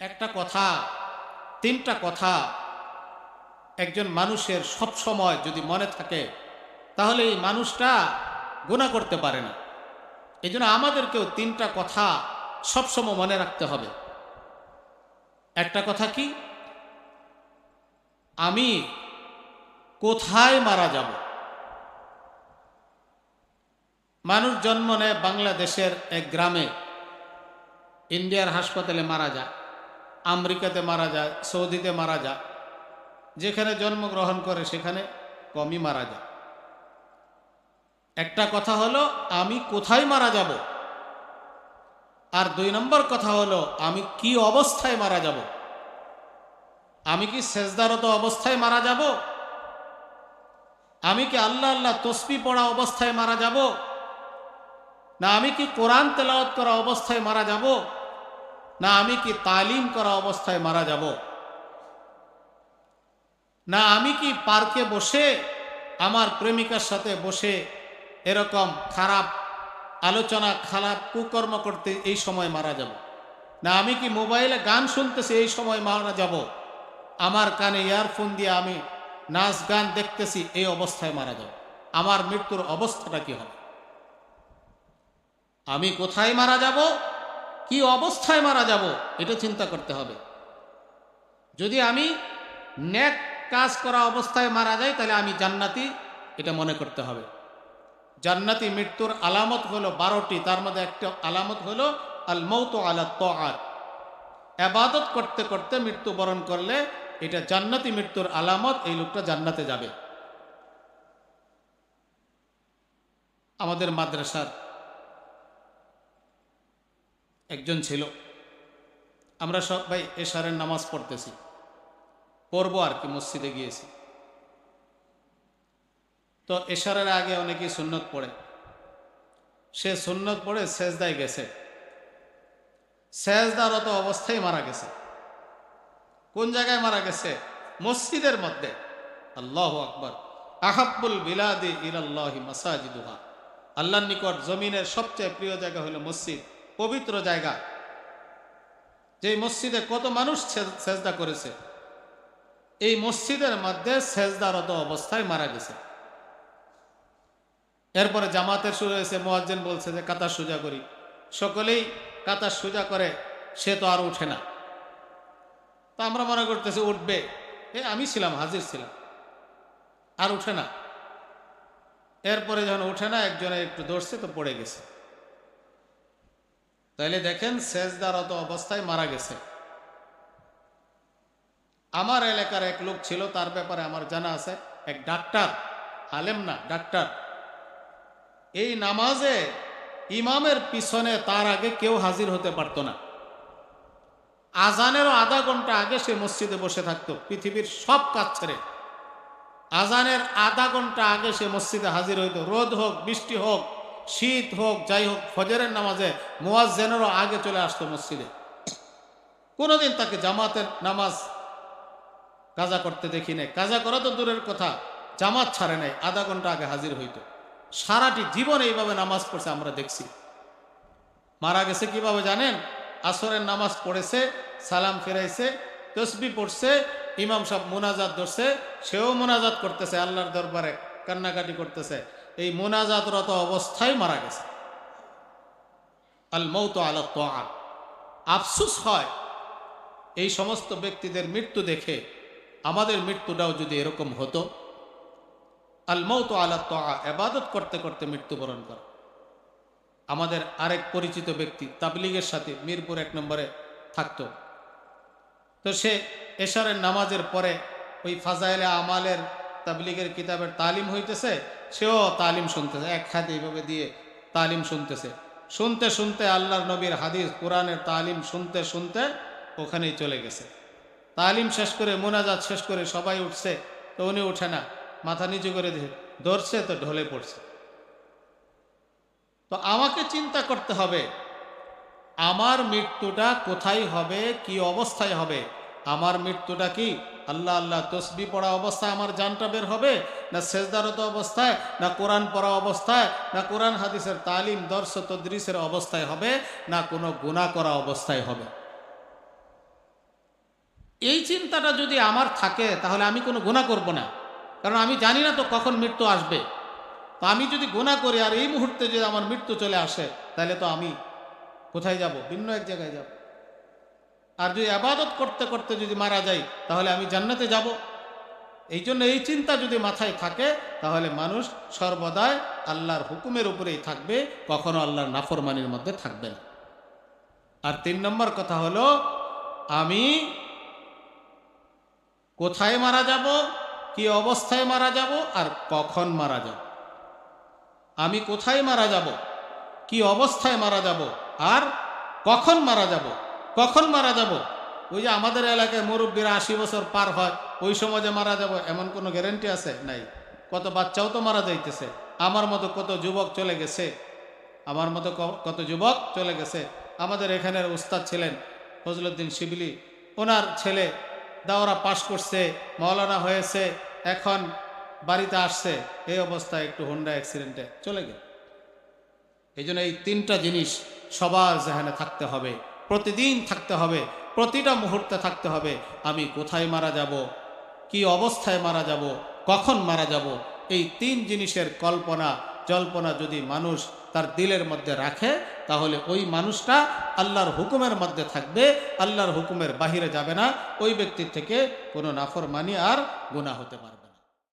একটা কথা, তিনটা কথা একজন মানুষের সব সময় যদি মনে থাকে, তাহলে এই মানুষটা গুণা করতে পারে না। এই জন্য আমাদেরকেও তিনটা কথা সবসময় মনে রাখতে হবে। একটা কথা কি? আমি কোথায় মারা যাব? মানুষ জন্ম নেয় বাংলাদেশের এক গ্রামে, ইন্ডিয়ার হাসপাতালে মারা যায়। আমেরিকাতে মারা যায়, সৌদিতে মারা যায়, যেখানে জন্মগ্রহণ করে সেখানে কমই মারা যায়। একটা কথা হলো, আমি কোথায় মারা যাব? আর দুই নম্বর কথা হলো, আমি কি অবস্থায় মারা যাব? আমি কি সেজদারত অবস্থায় মারা যাব? আমি কি আল্লাহ আল্লাহ তসবি পড়া অবস্থায় মারা যাব? না, আমি কি কোরআন তেলাওয়াত করা অবস্থায় মারা যাব? না আমি কি তালিম করা অবস্থায় মারা যাব? না আমি কি পার্কে বসে আমার প্রেমিকার সাথে বসে এরকম খারাপ আলোচনা, খারাপ কুকর্ম করতে এই সময় মারা যাব? না আমি কি মোবাইলে গান শুনতেছি এই সময় মারা যাব? আমার কানে ইয়ারফোন দিয়ে আমি নাচ গান দেখতেছি, এই অবস্থায় মারা যাব। আমার মৃত্যুর অবস্থাটা কি হবে? আমি কোথায় মারা যাব? কি অবস্থায় মারা যাব, এটা চিন্তা করতে হবে। যদি আমি ন্যাক কাজ করা অবস্থায় মারা যাই, তাহলে আমি জান্নাতি, এটা মনে করতে হবে। জান্নাতি মৃত্যুর আলামত হলো বারোটি, তার মধ্যে একটা আলামত হলো আল মৌত আলা তাআত আবাদত করতে করতে মৃত্যুবরণ করলে এটা জান্নাতি মৃত্যুর আলামত, এই লোকটা জান্নাতে যাবে। আমাদের মাদ্রাসার একজন ছিল। আমরা সবাই এশারের নামাজ পড়তেছি। পড়ব আর কি, মসজিদে গিয়েছি। তো এশারের আগে অনেকেই সুন্নত পড়ে। সে সুন্নত পড়ে সেজদায় গেছে। সেজদারত অবস্থায় মারা গেছে। কোন জায়গায় মারা গেছে? মসজিদের মধ্যে। আল্লাহ আকবর। আহাব্বুল বিলাদি ইলাল্লাহি মাসাজিদুহা। আল্লাহর নিকট জমিনের সবচেয়ে প্রিয় জায়গা হলো মসজিদ। পবিত্র জায়গা। যে মসজিদে কত মানুষ সেজদা করেছে, এই মসজিদের মধ্যে সেজদারত অবস্থায় মারা গেছে। এরপরে জামাতের শুরু হয়েছে, মোয়াজ্জেন বলছে যে, কাতার সোজা করি। সকলেই কাতার সোজা করে, সে তো আর উঠে না। তা আমরা মনে করতেছি, উঠবে। এ, আমি ছিলাম, হাজির ছিলাম। আর উঠে না। এরপরে যখন উঠে না, একজনে একটু ধরছে তো পড়ে গেছে। তাইলে দেখেন সেজদারত অবস্থায় মারা গেছে। আমার এলাকার এক লোক ছিল, তার ব্যাপারে আমার জানা আছে। এক ডাক্তার, আলেম না, ডাক্তার। এই নামাজে ইমামের পিছনে তার আগে কেউ হাজির হতে পারতো না। আজানেরও আধা ঘণ্টা আগে সে মসজিদে বসে থাকতো, পৃথিবীর সব কাজ ছেড়ে। আজানের আধা ঘণ্টা আগে সে মসজিদে হাজির হইতো, রোদ হোক, বৃষ্টি হোক শীত হোক, যাই হোক, ফজরের নামাজে মোয়াজ্জেনেরও আগে চলে আসতো মসজিদে। কোনোদিন তাকে জামাতের নামাজ কাজা করতে দেখি নাই। কাজা করা তো দূরের কথা, জামাত ছাড়ে নাই, আধা ঘণ্টা আগে হাজির হইতো। সারাটি জীবন এইভাবে নামাজ পড়ছে আমরা দেখছি। মারা গেছে কীভাবে জানেন? আসরের নামাজ পড়েছে, সালাম ফেরাইছে, তসবি পড়ছে, ইমাম সাহেব মোনাজাত ধরছে, সেও মোনাজাত করতেছে, আল্লাহর দরবারে কান্নাকাটি করতেছে। এই মোনাজাতরত অবস্থায় মারা গেছে। আল মৌত আল তোয়া আফসুস হয় এই সমস্ত ব্যক্তিদের মৃত্যু দেখে আমাদের মৃত্যুটাও যদি এরকম হতো। আল মৌত আলা তোয়া এবাদত করতে করতে মৃত্যুবরণ করা। আমাদের আরেক পরিচিত ব্যক্তি তাবলিগের সাথে মিরপুর এক নম্বরে থাকতো। তো সে এশারের নামাজের পরে ওই ফাজাইলে আমালের তাবলিগের কিতাবের তালিম হইতেছে, সেও তালিম শুনতেছে, এক হাতে এইভাবে দিয়ে তালিম শুনতেছে। শুনতে শুনতে আল্লাহর নবীর হাদিস, কোরআনের তালিম শুনতে শুনতে ওখানেই চলে গেছে। তালিম শেষ করে, মোনাজাত শেষ করে সবাই উঠছে, তো উনি উঠে না, মাথা নিচু করে দিয়ে ধরছে তো ঢলে পড়ছে। তো আমাকে চিন্তা করতে হবে, আমার মৃত্যুটা কোথায় হবে, কি অবস্থায় হবে, আমার মৃত্যুটা কি আল্লাহ আল্লাহ, তসবি পড়া অবস্থায় আমার জানটা বের হবে? না সেজদারত অবস্থায়? না কোরআন পড়া অবস্থায়? না কোরআন হাদিসের তালিম, দর্শ, তদ্রিসের অবস্থায় হবে? না কোনো গুণা করা অবস্থায় হবে? এই চিন্তাটা যদি আমার থাকে, তাহলে আমি কোনো গুণা করব না। কারণ আমি জানি না তো কখন মৃত্যু আসবে। তো আমি যদি গুণা করি আর এই মুহূর্তে যদি আমার মৃত্যু চলে আসে, তাহলে তো আমি কোথায় যাব? ভিন্ন এক জায়গায় যাব। আর যদি আবাদত করতে করতে যদি মারা যাই তাহলে আমি জান্নাতে যাব। এই জন্য এই চিন্তা যদি মাথায় থাকে, তাহলে মানুষ সর্বদাই আল্লাহর হুকুমের উপরেই থাকবে, কখনো আল্লাহর নাফরমানির মধ্যে থাকবে না। আর তিন নম্বর কথা হলো, আমি কোথায় মারা যাব, কি অবস্থায় মারা যাব, আর কখন মারা যাব? আমি কোথায় মারা যাব, কি অবস্থায় মারা যাব, আর কখন মারা যাব? কখন মারা যাব? ওই যে আমাদের এলাকায় মুরব্বীরা আশি বছর পার হয়, ওই সময় যে মারা যাব, এমন কোনো গ্যারেন্টি আছে? নাই। কত বাচ্চাও তো মারা যাইতেছে। আমার মতো কত যুবক চলে গেছে? আমার মতো কত যুবক চলে গেছে? আমাদের এখানের উস্তাদ ছিলেন ফজলুদ্দিন শিবলি। ওনার ছেলে দাওরা পাশ করছে, মাওলানা হয়েছে, এখন বাড়িতে আসছে। এই অবস্থায় একটু হোন্ডা অ্যাক্সিডেন্টে চলে গেল। এই এই তিনটা জিনিস সবার জেহানে থাকতে হবে। প্রতিদিন থাকতে হবে, প্রতিটা মুহূর্তে থাকতে হবে। আমি কোথায় মারা যাব? কি অবস্থায় মারা যাব? কখন মারা যাব? এই তিন জিনিসের কল্পনা, জল্পনা যদি মানুষ তার দিলের মধ্যে রাখে, তাহলে ওই মানুষটা আল্লাহর হুকুমের মধ্যে থাকবে, আল্লাহর হুকুমের বাহিরে যাবে না। ওই ব্যক্তির থেকে কোনো নাফরমানি আর গুণা হতে পারবে।